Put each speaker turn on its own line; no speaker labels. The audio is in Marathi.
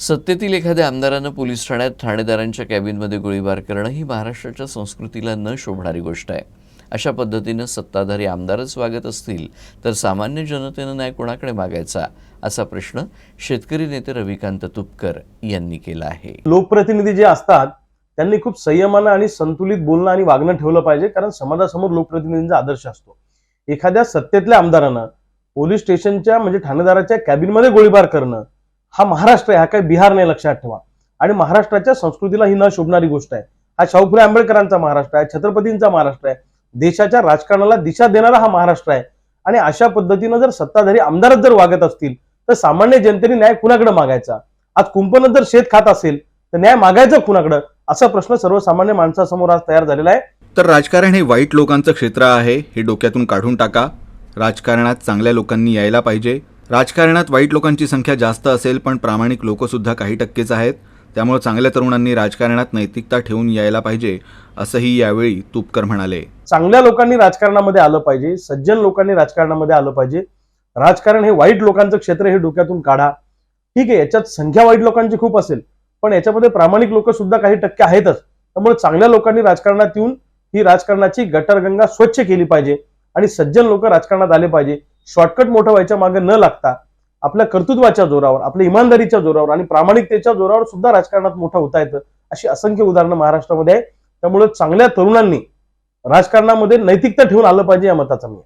सत्तेतील एखाद्या आमदारानं पोलीस ठाण्यात ठाणेदारांच्या कॅबिनमध्ये गोळीबार करणं ही महाराष्ट्राच्या संस्कृतीला न शोभणारी गोष्ट आहे. अशा पद्धतीनं सत्ताधारी आमदारच वागत असतील तर सामान्य जनतेनं न्याय कोणाकडे मागायचा? असा प्रश्न शेतकरी नेते रविकांत तुपकर यांनी केला आहे.
लोकप्रतिनिधी जे असतात त्यांनी खूप संयमानं आणि संतुलित बोलणं आणि वागणं ठेवलं पाहिजे कारण समाजासमोर लोकप्रतिनिधींचा आदर्श असतो. एखाद्या सत्तेतल्या आमदारानं पोलीस स्टेशनच्या म्हणजे ठाणेदाराच्या कॅबिनमध्ये गोळीबार करणं हा महाराष्ट्र आहे हा काही बिहार नाही लक्षात ठेवा. आणि महाराष्ट्राच्या संस्कृतीला ही न शोभणारी गोष्ट आहे. हा शाहू फुले आंबेडकरांचा महाराष्ट्र आहे छत्रपतींचा महाराष्ट्र आहे. देशाच्या राजकारणाला दिशा देणारा हा महाराष्ट्र आहे. आणि अशा पद्धतीनं जर सत्ताधारी आमदारच जर वागत असतील तर सामान्य जनतेने न्याय कुणाकडे मागायचा? आज कुंपणच जर शेत खात असेल तर न्याय मागायचा कुणाकडं? असा प्रश्न सर्वसामान्य माणसासमोर आज तयार झालेला आहे.
तर राजकारण हे वाईट लोकांचं क्षेत्र आहे हे डोक्यातून काढून टाका. राजकारणात चांगल्या लोकांनी यायला पाहिजे. राजकारणात वाईट लोकांची संख्या जास्त असेल पण प्रामाणिक लोकसुद्धा काही टक्केच आहेत. त्यामुळे चांगल्या तरुणांनी राजकारणात नैतिकता ठेवून यायला पाहिजे असंही यावेळी तुपकर म्हणाले.
चांगल्या लोकांनी राजकारणामध्ये आलं पाहिजे सज्जन लोकांनी राजकारणामध्ये आलं पाहिजे. राजकारण हे वाईट लोकांचं क्षेत्र हे डोक्यातून काढा. ठीक आहे याच्यात संख्या वाईट लोकांची खूप असेल पण याच्यामध्ये प्रामाणिक लोक सुद्धा काही टक्के आहेतच. त्यामुळे चांगल्या लोकांनी राजकारणात येऊन ही राजकारणाची गटरगंगा स्वच्छ केली पाहिजे आणि सज्जन लोक राजकारणात आले पाहिजे. शॉर्टकट मोठं व्हायच्या मागे न लागता आपल्या कर्तृत्वाच्या जोरावर आपल्या इमानदारीच्या जोरावर आणि प्रामाणिकतेच्या जोरावर सुद्धा राजकारणात मोठं होता येतं अशी असंख्य उदाहरणं महाराष्ट्रामध्ये आहे त्यामुळे चांगल्या तरुणांनी राजकारणामध्ये नैतिकता ठेवून आलं पाहिजे या मताचा मी.